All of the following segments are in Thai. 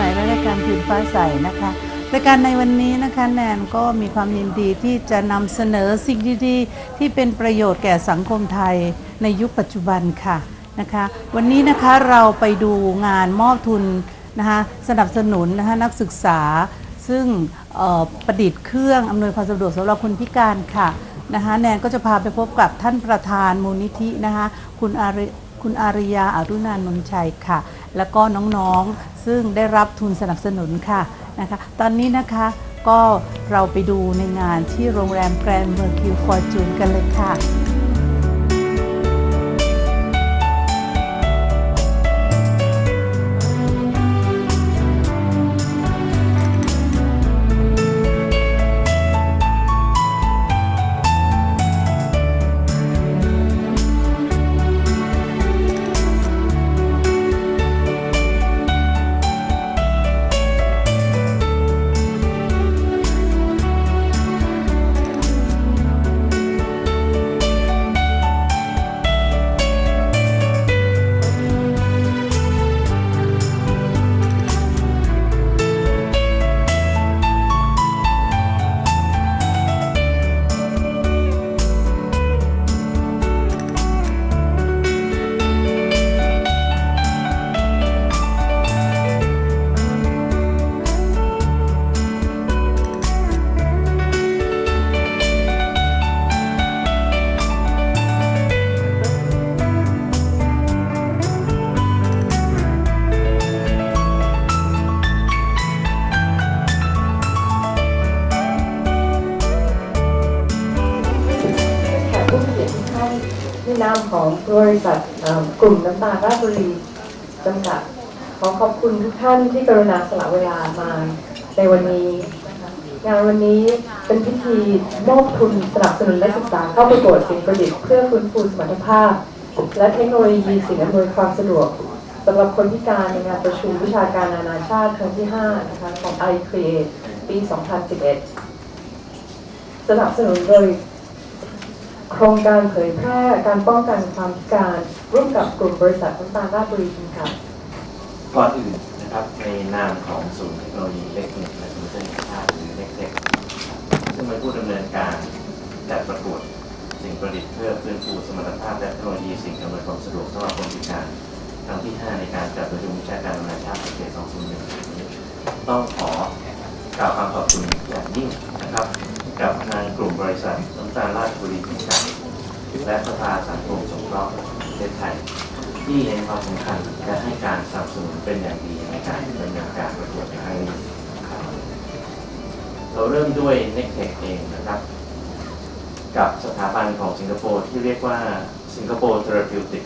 ค่ะแนนซี่ซอสมัยและรายการคืนฟ้าใสนะคะรายการในวันนี้นะคะแนนก็มีความยินดีที่จะนำเสนอสิ่งดีๆ ที่เป็นประโยชน์แก่สังคมไทยในยุคปัจจุบันค่ะนะคะวันนี้นะคะเราไปดูงานมอบทุนนะคะสนับสนุนนะคะนักศึกษา ซึ่งประดิษฐ์เครื่องอำนวยความสะดวกสำหรับคนพิการค่ะนะคะแนนก็จะพาไปพบกับท่านประธานมูลนิธินะคะคุณอาริคุณอาริยาอารุณานนท์ชัยค่ะ แล้วก็น้องๆ ซึ่งได้รับทุนสนับสนุนค่ะนะคะ ตอนนี้นะคะก็เราไปดูในงานที่โรงแรมแกรนด์เมอร์คิวฟอร์จูนกันเลยค่ะ ของบริษัทกลุ่มน้ำตาลราชบุรีจำกัด ขอขอบคุณทุกท่านที่กรุณาสละเวลามาในวันนี้งานวันนี้เป็นพิธีมอบทุนสนับสนุนและศึกษาเข้าประกวดสิ่งประดิษฐ์เพื่อฟื้นฟูสมรรถภาพ และเทคโนโลยีสิ่งอำนวยความสะดวกสำหรับคนพิการในงานประชุมวิชาการนานาชาติครั้งที่ 5 นะคะของ i Create ปี 2011 สนับสนุนโดย โครงการเผยแพร่การป้องกันความพิการ ร่วมกับกลุ่มบริษัทน้ำตาลราชบุรีจำกัดก่อนอื่นนะครับในนามของศูนย์เทคโนโลยีอิเล็กทรอนิกส์และคอมพิวเตอร์แห่งชาติหรือเล็กเทคซึ่งเป็นผู้ดำเนินการจัดประกวดสิ่งประดิษฐ์เพื่อฟื้นฟูสมรรถภาพและเทคโนโลยีสิ่งอำนวยความสะดวกสำหรับคนพิการครั้งที่ 5 ในการจัดประชุมวิชาการนานาชาติประเทศ2021ต้องขอกล่าวความขอบคุณอย่างยิ่งนะครับ กับทางกลุ่มบริษัทน้ำตาลราชบุรีจำกัดและสภาสังคมสงเคราะห์ประเทศไทย ที่เห็นความสำคัญและให้การสนับสนุนเป็นอย่างดีในการดำเนินการประกวดในครั้งนี้เราเริ่มด้วย n e c t e c h เองนะครับ กับสถาบันของสิงคโปร์ที่เรียกว่า Singapore Therapeutic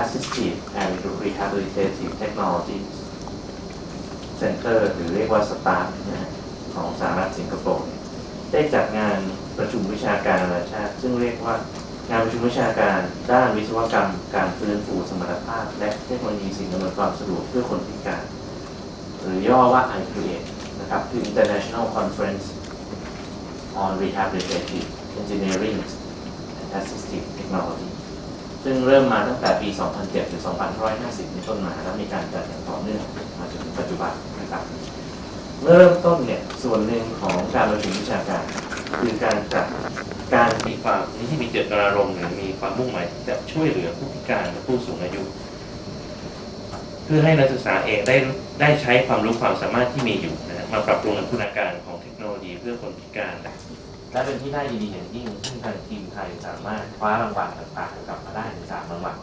Assistive and Rehabilitative Technology Center หรือเรียกว่า START นะฮะของสหรัฐสิงคโปร์ ได้จัดงานประชุมวิชาการนานาชาติ ซึ่งเรียกว่างานประชุมวิชาการด้านวิศวกรรม การฟื้นฟูสมรรถภาพ และเทคโนโลยีสิ่งอำนวยความสะดวกเพื่อคนพิการ หรือย่อว่า ICREAT นะครับคือ International Conference on Rehabilitative Engineering and Assistive Technology ซึ่งเริ่มมาตั้งแต่ปี 2007 ถึง 2550เป็นต้นมา แล้วมีการจัดอย่างต่อเนื่องมาจนถึงปัจจุบันนะครับ เริ่มต้นเนี่ยส่วนหนึ่งของการประชุมวิชาการ คือการจัดการมีความนี่ที่มีเจตนารมณ์หรือมีความมุ่งหมายจะช่วยเหลือผู้พิการและผู้สูงอายุ เพื่อให้นักศึกษาเองได้ได้ใช้ความรู้ความสามารถที่มีอยู่นะมาปรับปรุงคุณาการของเทคโนโลยีเพื่อคนพิการและเป็นที่น่ายินดีอย่างยิ่งซึ่ทางทีมไทยสามารถคว้ารางวัลต่างๆกลับมาได้ถึงสามรางวัล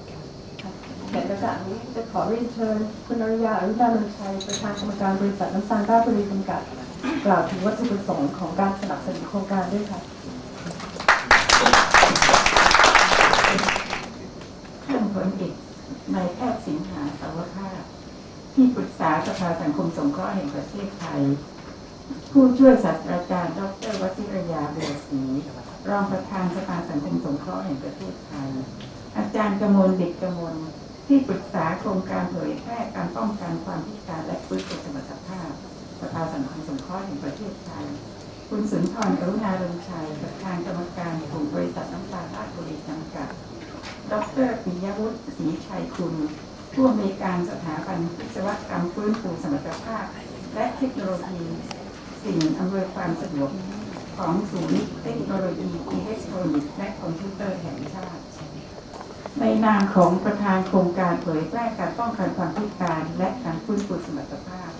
ในระดับนี้จะขอเรียนเชิญคุณอริยาอรุณานนท์ชัยประธานกรรมการบริษัทน้ำตาลราชบุรีจำกัดกล่าวถึงวัตถุประสงค์ของการสนับสนุนโครงการด้วยค่ะท่านพลเอกนายแพทย์สิงหาสาวภาพที่ปรึกษาสภาสังคมสงเคราะห์แห่งประเทศไทย ผู้ช่วยศาสตราจารย์ ดรวัชิรยาเบือศรีรองประธานสภาสังคมสงเคราะห์แห่งประเทศไทย อาจารย์กมลเด็กกมล ที่ปรึกษาโครงการเผยแพร่การป้องกันความพิการและฟื้นฟูสมรรถภาพสภาสังคมสงเคราะห์แห่งประเทศไทย คุณสุนทรกรุณาเริงชัยประธานกรรมการกลุ่มบริษัทน้ำตาลราชบุรีจำกัด ดรปิยวุฒิศรีชัยคุณผู้อำนวยการสถาบันวิศวกรรมฟื้นฟูสมรรถภาพ และเทคโนโลยี สิ่งอำนวยความสะดวกของศูนย์เทคโนโลยีอิเล็กทรอนิกส์และคอมพิวเตอร์แห่งชาติ ในนามของประธานโครงการเผยแพร่การป้องกันความพิการและการฟื้นฟูสมรรถภาพ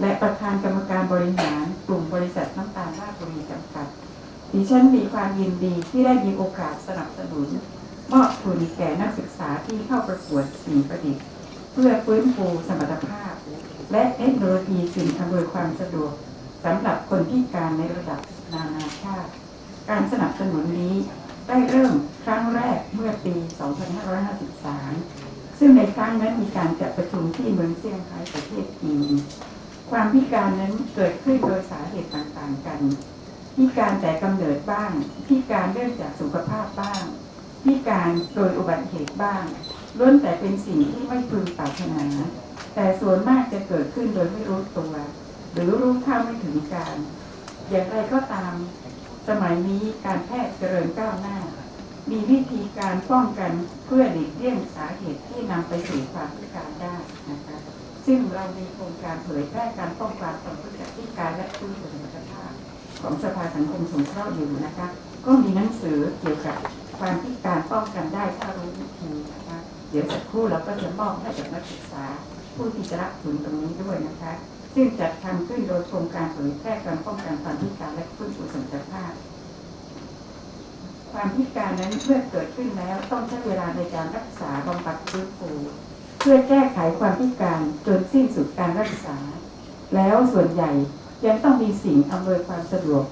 และประธานกรรมการบริหารกลุ่มบริษัทน้ำตาลราชบุรีจำกัด ดิฉันมีความยินดีที่ได้มีโอกาสสนับสนุนมอบทุนแก่นักศึกษาที่เข้าประกวดสิ่งประดิษฐ์ เพื่อฟื้นฟูสมรรถภาพ และเทคโนโลยีสิ่งอำนวยความสะดวกสำหรับคนพิการในระดับนานาชาติ การสนับสนุนนี้ ได้เริ่มครั้งแรกเมื่อปี 2553 ซึ่งในครั้งนั้นมีการจัดประชุมที่เมืองเซี่ยงไฮ้ประเทศจีน ความพิการนั้นเกิดขึ้นโดยสาเหตุต่างๆกัน พิการแต่กำเนิดบ้าง พิการเนื่องจากสุขภาพบ้าง พิการโดยอุบัติเหตุบ้างล้วนแต่เป็นสิ่งที่ไม่พึงปรารถนา แต่ส่วนมากจะเกิดขึ้นโดยไม่รู้ตัว หรือรู้เท่าไม่ถึงการ อย่างไรก็ตาม สมัยนี้การแพทย์เจริญก้าวหน้า มีวิธีการป้องกันเพื่อหลีกเลี่ยงสาเหตุที่นำไปสู่ความพิการได้นะคะซึ่งเรามีโครงการเผยแพร่การป้องกันความพิการและฟื้นฟูสมรรถภาพของสภาสังคมสงเคราะห์อยู่นะคะ ก็มีหนังสือเกี่ยวกับความพิการป้องกันได้ถ้ารู้วิธีนะคะเดี๋ยวสักครู่เราก็จะมอบให้กับนักศึกษาผู้ที่จะรับทุนตรงนี้ด้วยนะคะ ซึ่งจัดทำขึ้นโดยโครงการเผยแพร่การป้องกันความพิการและฟื้นฟูสมรรถภาพ ความพิการนั้นเมื่อเกิดขึ้นแล้วต้องใช้เวลาในการรักษาบำบัดฟื้นฟูเพื่อแก้ไขความพิการจนสิ้นสุดการรักษา แล้วส่วนใหญ่ยังต้องมีสิ่งอำนวยความสะดวก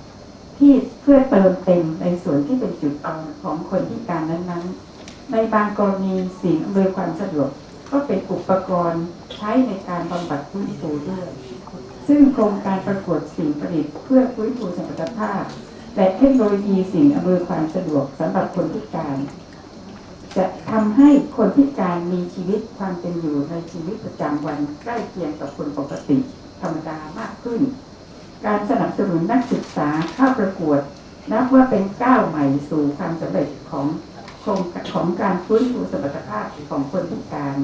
ที่เพื่อเติมเต็มในส่วนที่เป็นจุดอ่อนของคนพิการนั้นๆ ในบางกรณีสิ่งอำนวยความสะดวกก็เป็นอุปกรณ์ใช้ในการบำบัดฟื้นฟูด้วย ซึ่งโครงการประกวดสิ่งประดิษฐ์เพื่อฟื้นฟูสมรรถภาพ และเทคโนโลยีสิ่งอำนวยความสะดวกสำหรับคนพิการ จะทำให้คนพิการมีชีวิตความเป็นอยู่ในชีวิตประจำวันใกล้เคียงกับคนปกติธรรมดามากขึ้น การสนับสนุนนักศึกษาเข้าประกวด นับว่าเป็นก้าวใหม่สู่ความสำเร็จของโครงของการฟื้นฟูสมรรถภาพของคนพิการ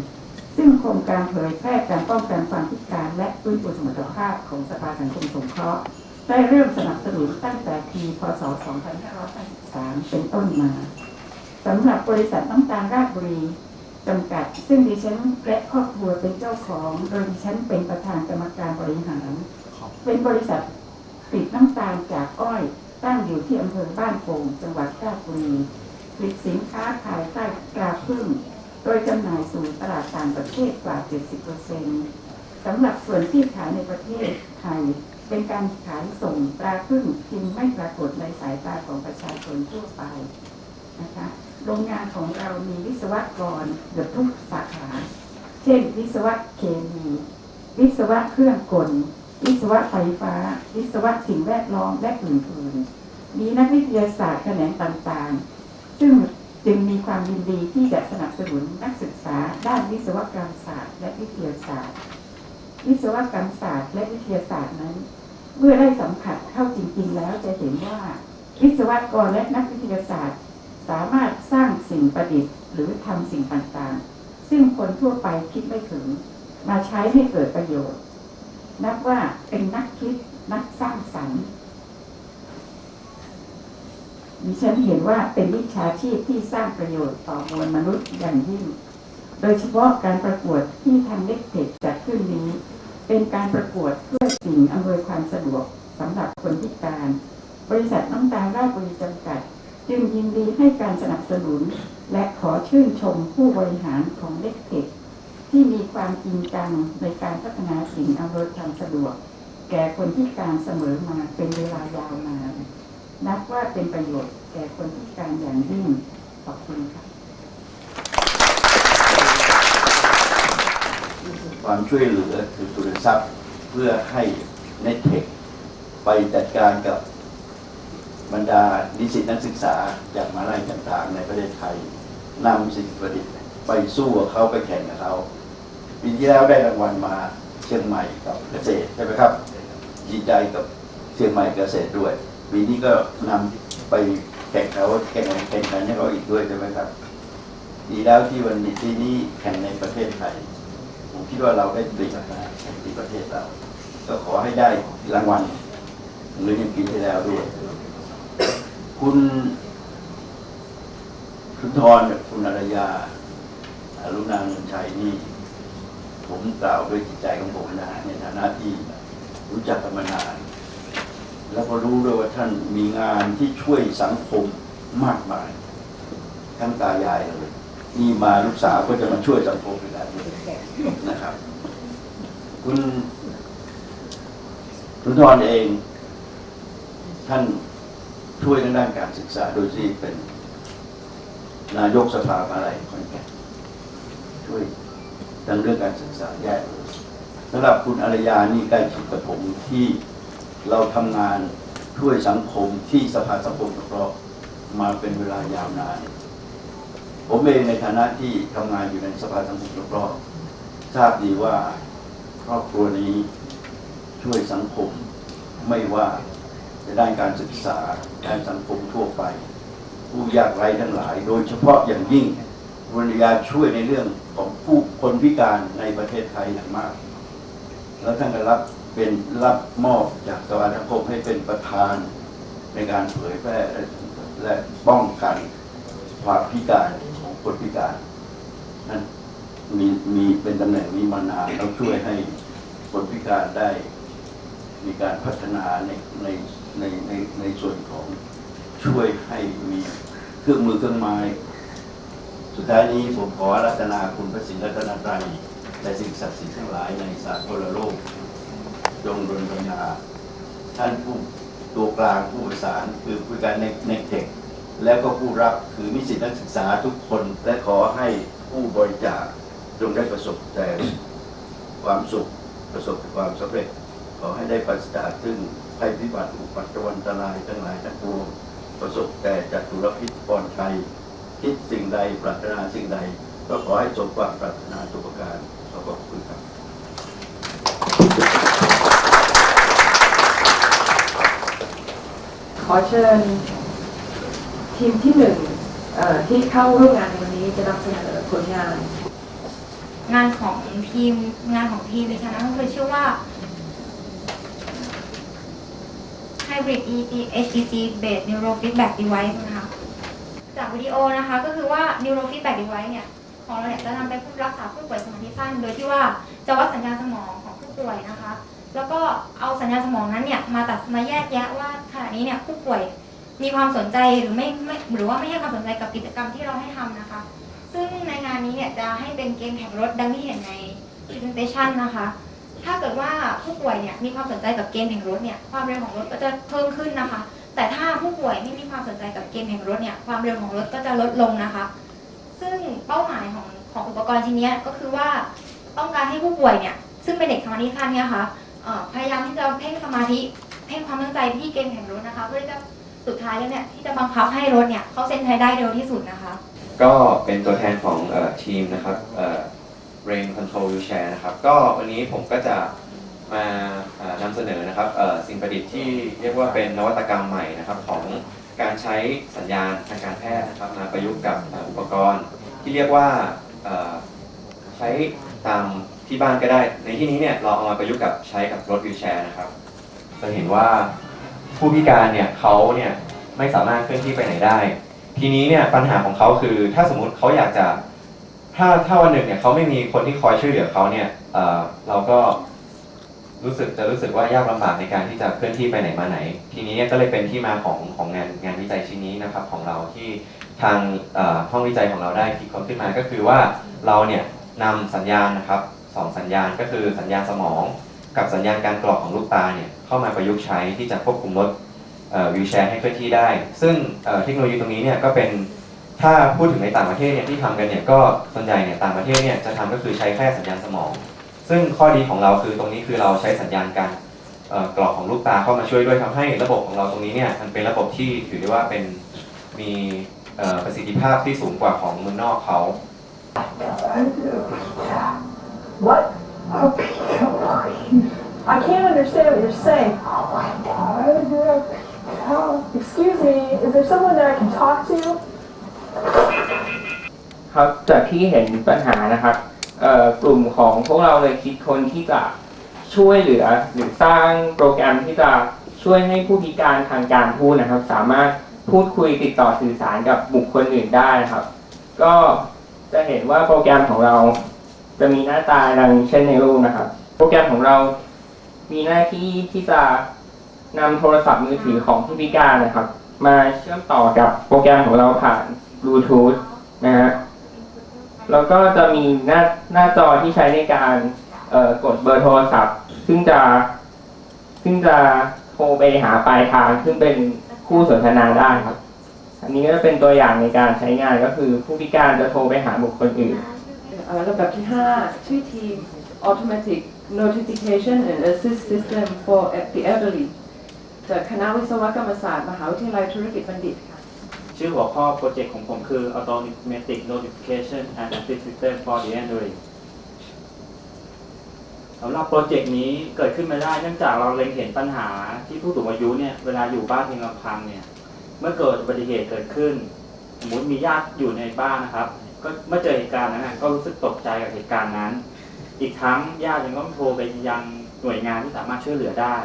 ซึ่งโครงการเผยแพร่การป้องกันความพิการและฟื้นฟูสมรรถภาพของสภาสังคมสงเคราะห์ได้เริ่มสนับสนุนตั้งแต่ปีพศ 2553เป็นต้นมาสำหรับบริษัทน้ำตาลราชบุรีจำกัด ซึ่งดิฉันและครอบครัวเป็นเจ้าของ โดยดิฉันเป็นประธานกรรมการบริหาร เป็นบริษัทผลิตน้ำตาลจากอ้อย ตั้งอยู่ที่อำเภอบ้านโป่งจังหวัดราชบุรีผลิตสินค้าขายใต้ตราพึ่ง โดยจำหน่ายสู่ตลาดต่างประเทศกว่า 70%สำหรับส่วนที่ขายในประเทศไทย เป็นการขายส่งตราพึ่งจึงไม่ปรากฏในสายตาของประชาชนทั่วไปนะคะโรงงานของเรามีวิศวกรเกือบทุกสาขา เช่น วิศวะเคมี วิศวะเครื่องกล วิศวะไฟฟ้า วิศวะสิ่งแวดล้อมและอื่นๆมีนักวิทยาศาสตร์แขนงต่างๆ ซึ่ง จึงมีความยินดีที่จะสนับสนุนนักศึกษาด้านวิศวกรรมศาสตร์ และวิทยาศาสตร์ วิศวกรรมศาสตร์ และวิทยาศาสตร์นั้น เมื่อได้สัมผัสเข้าจริงๆ แล้วจะเห็นว่า วิศวกรและนักวิทยาศาสตร์ สามารถสร้างสิ่งประดิษฐ์ หรือทำสิ่งต่างๆ ซึ่งคนทั่วไปคิดไม่ถึง มาใช้ให้เกิดประโยชน์ นับว่าเป็นนักคิดนักสร้างสรรค์ ดิฉันเห็นว่าเป็นวิชาชีพที่สร้างประโยชน์ต่อมวลมนุษย์อย่างยิ่ง โดยเฉพาะการประกวดที่ทางเล็กเทคจัดขึ้นนี้ เป็นการประกวดเพื่อสิ่งอำนวยความสะดวกสำหรับคนพิการ บริษัทน้ำตาลราชบุรีจำกัด จึงยินดีให้การสนับสนุน และขอชื่นชมผู้บริหารของเล็กเทคที่มีความจริงจังในการพัฒนาสิ่งอำนวยความสะดวก แก่คนพิการเสมอมาเป็นเวลายาวนาน นับว่าเป็นประโยชน์แก่คนพิการอย่างยิ่งขอบคุณค่ะความช่วยเหลือคือทุนทรัพย์เพื่อให้เน็ตเทคไปจัดการกับบรรดานิสิตนักศึกษาจากมหาลัยต่างๆ ในประเทศไทยนำสิ่งประดิษฐ์ไปสู้กับเขาไปแข่งกับเขาปีที่แล้วได้รางวัลมาเชียงใหม่กับเกษตรใช่ไหมครับดีใจกับเชียงใหม่เกษตรด้วย ปีนี้ก็นำไปแข่งเขาแข่งแข่งกันให้เขาอีกด้วยใช่ไหมครับดีแล้วที่วันนี้ที่นี้แข่งในประเทศไทยผมคิดว่าเราได้เปรียบนะที่ประเทศเราก็ขอให้ได้รางวัลหรือยังปีที่แล้วด้วย คุณคุณทรกับคุณอารยาอรุณาเงินชัยนี่ ผมกล่าวด้วยจิตใจของผมนะในฐานะที่รู้จักกันมานาน แล้วก็รู้ด้วยว่าท่านมีงานที่ช่วยสังคมมากมาย ทั้งตายายเลยนี่มาลูกสาวก็จะมาช่วยสังคมอีกแล้วนะครับ คุณคุณทรเอง ท่านช่วยทางด้านการศึกษาโดยที่เป็นนายกสภาอะไรขอนแก่ช่วยทางเรื่องการศึกษาแยกเลยสำหรับคุณอารยานี่ใกล้ชิดกับผมที่ เราทำงานช่วยสังคมที่สภาสังคมสงเคราะห์มาเป็นเวลายาวนาน ผมเองในฐานะที่ทำงานอยู่ในสภาสังคมสงเคราะห์ทราบดีว่าครอบครัวนี้ช่วยสังคมไม่ว่าจะด้านการศึกษาด้านสังคมทั่วไป ผู้ยากไร้ทั้งหลาย โดยเฉพาะอย่างยิ่งบริยาช่วยในเรื่องของผู้คนพิการในประเทศไทยอย่างมาก แล้วท่านก็รับ เป็นรับมอบจากสภาสังคมให้เป็นประธานในการเผยแพร่และป้องกันความพิการของคนพิการนั่นมีมีเป็นตำแหน่งนี้มานานแล้วช่วยให้คนพิการได้ มีการพัฒนาในในในในในส่วนของช่วยให้มีเครื่องมือเครื่องไม้สุดท้ายนี้ผมขอรัตนาคุณพระศรีรัตนตรัยและสิ่งศักดิ์สิทธิ์ทั้งหลายในสากลโลก จงดลบัญญาท่านผู้ตัวกลางผู้ประสานคือผู้การในในเทคแล้วก็ผู้รับคือนิสิตนักศึกษาทุกคน และขอให้ผู้บริจาคจงได้ประสบแต่ความสุขประสบความสำเร็จ ขอให้ได้ปราศจากซึ่งภัยพิบัติอุปัตตวันตรายทั้งหลายทั้งปวงประสบแต่จัตุรพิษปอดภัยคิดสิ่งใดปรารถนาสิ่งใด ก็ขอให้สมความปรารถนาทุกประการขอบคุณครับ ขอเชิญทีมที่หนึ่งที่เข้าร่วมงานในวันนี้จะนำเสนอผลงาน งานของทีมงานของทีมดิฉันก็คือชื่อว่า Hybrid EG HEG Based Neurofeedback Device นะคะจากวิดีโอนะคะก็คือว่า Neurofeedback Device เนี่ยของเราเนี่ยจะนำไปรักษาผู้ป่วยสมาธิสั้นโดยที่ว่าจะวัดสัญญาณสมองของผู้ป่วยนะคะ แล้วก็เอาสัญญาณสมองนั้นเนี่ยมาตัดมาแยกแยะว่าขณะนี้เนี่ยผู้ป่วยมีความสนใจหรือไม่ไม่หรือว่าไม่ให้ความสนใจกับกิจกรรมที่เราให้ทำนะคะ ซึ่งในงานนี้เนี่ยจะให้เป็นเกมแข่งรถดังที่เห็นใน presentation นะคะ ถ้าเกิดว่าผู้ป่วยเนี่ยมีความสนใจกับเกมแข่งรถเนี่ยความเร็วของรถก็จะเพิ่มขึ้นนะคะ แต่ถ้าผู้ป่วยไม่มีความสนใจกับเกมแข่งรถเนี่ยความเร็วของรถก็จะลดลงนะคะ ซึ่งเป้าหมายของของอุปกรณ์ชิ้นนี้ก็คือว่าต้องการให้ผู้ป่วยเนี่ยซึ่งเป็นเด็กสมาธิสั้นเนี่ยค่ะเอ่อ พยายามที่จะเพ่งสมาธิเพ่งความตั้งใจที่เกมแข่งรถนะคะ เพื่อที่จะสุดท้ายแล้วเนี่ยที่จะบังคับให้รถเนี่ยเข้าเส้นชัยได้เร็วที่สุดนะคะ ก็เป็นตัวแทนของอทีมนะครับเอ่อ Rain Control Wheelchair นะครับก็วันนี้ผมก็จะมานำเสนอนะครับสิ่งประดิษฐ์ที่เรียกว่าเป็นนวัตกรรมใหม่นะครับของการใช้สัญญาณทางการแพทย์นะครับมาประยุกต์กับอุปกรณ์ที่เรียกว่าใช้ตาม ที่บ้านก็ได้ ในที่นี้เนี่ยเราเอามาประยุกต์กับใช้กับรถวิวแชร์นะครับ จะเห็นว่าผู้พิการเนี่ยเขาเนี่ยไม่สามารถเคลื่อนที่ไปไหนได้ ทีนี้เนี่ยปัญหาของเขาคือ ถ้าสมมุติเขาอยากจะ ถ้าถ้าวันหนึ่งเนี่ยเขาไม่มีคนที่คอยช่วยเหลือเขาเนี่ยเเราก็รู้สึกจะรู้สึกว่ายากลำบากในการที่จะเคลื่อนที่ไปไหนมาไหน ทีนี้เนี่ยก็เลยเป็นที่มาของของงานงานวิจัยชิ้นนี้นะครับของเราที่ทางห้องวิจัยของเราได้คิดค้นขึ้นมาก็คือว่าเราเนี่ยนำสัญญาณนะครับ สองสัญญาณก็คือสัญญาณสมอง กับสัญญาณการกรอกของลูกตาเนี่ยเข้ามาประยุกต์ใช้ที่จะควบคุมรถวิวแชร์ให้เคลื่อนที่ได้ ซึ่งเทคโนโลยีตรงนี้เนี่ยก็เป็นถ้าพูดถึงในต่างประเทศเนี่ยที่ทำกันเนี่ยก็ส่วนใหญ่เนี่ยต่างประเทศเนี่ยจะทำก็คือใช้แค่สัญญาณสมอง ซึ่งข้อดีของเราคือตรงนี้คือเราใช้สัญญาณการกรอกของลูกตาเข้ามาช่วยด้วยทำให้ระบบของเราตรงนี้เนี่ยมันเป็นระบบที่ถือได้ว่าเป็นมีประสิทธิภาพที่สูงกว่าของเมืองนอกเขา What? I can't understand what you're saying. Excuse me, is there someone that I can talk to? ครับจากที่เห็นปัญหานะครับกลุ่มของพวกเราเลยคิดคนที่จะช่วยเหลือหรือสร้างโปรแกรมที่จะช่วยให้ผู้พิการทางการพูดนะครับ สามารถพูดคุยติดต่อสื่อสารกับบุคคลอื่นได้นะครับ ก็จะเห็นว่าโปรแกรมของเรา จะมีหน้าตาดังเช่นในรูปนะครับ โปรแกรมของเรามีหน้าที่ที่จะนำโทรศัพท์มือถือของผู้พิการนะครับ มาเชื่อมต่อกับโปรแกรมของเราผ่านบลูทูธนะฮะแล้วก็จะมีหน้าหน้าจอที่ใช้ในการกดเบอร์โทรศัพท์ ซึ่งจะซึ่งจะโทรไปหาปลายทางซึ่งเป็นคู่สนทนาได้ครับ อันนี้ก็จะเป็นตัวอย่างในการใช้งานก็คือผู้พิการจะโทรไปหาบุคคลอื่น ลำดับที่ 5 ชื่อทีม Automatic Notification and Assist System for the Elderly จากคณะวิศวกรรมศาสตร์มหาวิทยาลัยธุรกิจบัณฑิตค่ะ ชื่อหัวข้อโปรเจกต์ของผมคือ Automatic Notification and Assist System for the Android สำหรับโปรเจกต์นี้เกิดขึ้นมาได้เนื่องจากเราเล็งเห็นปัญหาที่ผู้สูงอายุเนี่ยเวลาอยู่บ้านเพียงลำพังเนี่ยเมื่อเกิดอุบัติเหตุเกิดขึ้น สมมติมีญาติอยู่ในบ้านนะครับ ก็เมื่อเจอเหตุการณ์นั้นก็รู้สึกตกใจกับเหตุการณ์นั้น อีกทั้งญาติยังต้องโทรไปยังหน่วยงานที่สามารถช่วยเหลือได้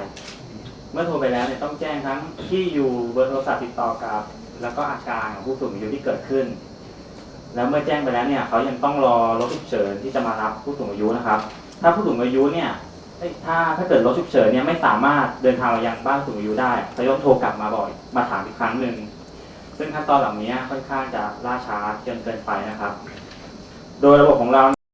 เมื่อโทรไปแล้วเนี่ยต้องแจ้งทั้งที่อยู่เบอร์โทรศัพท์ติดต่อกับ แล้วก็อาการของผู้สูงอายุที่เกิดขึ้น แล้วเมื่อแจ้งไปแล้วเนี่ยเขายังต้องรอรถฉุกเฉินที่จะมารับผู้สูงอายุนะครับ ถ้าผู้สูงอายุเนี่ยเอ้ยถ้าถ้าเกิดรถฉุกเฉินเนี่ยไม่สามารถเดินทางมายังบ้านผู้สูงอายุได้เขาต้องโทรกลับมาบ่อยมาถามอีกครั้งหนึ่ง ซึ่งขั้นตอนเหล่านี้ค่อนข้างจะล่าช้าจนเกินไปนะครับ โดยระบบของเรา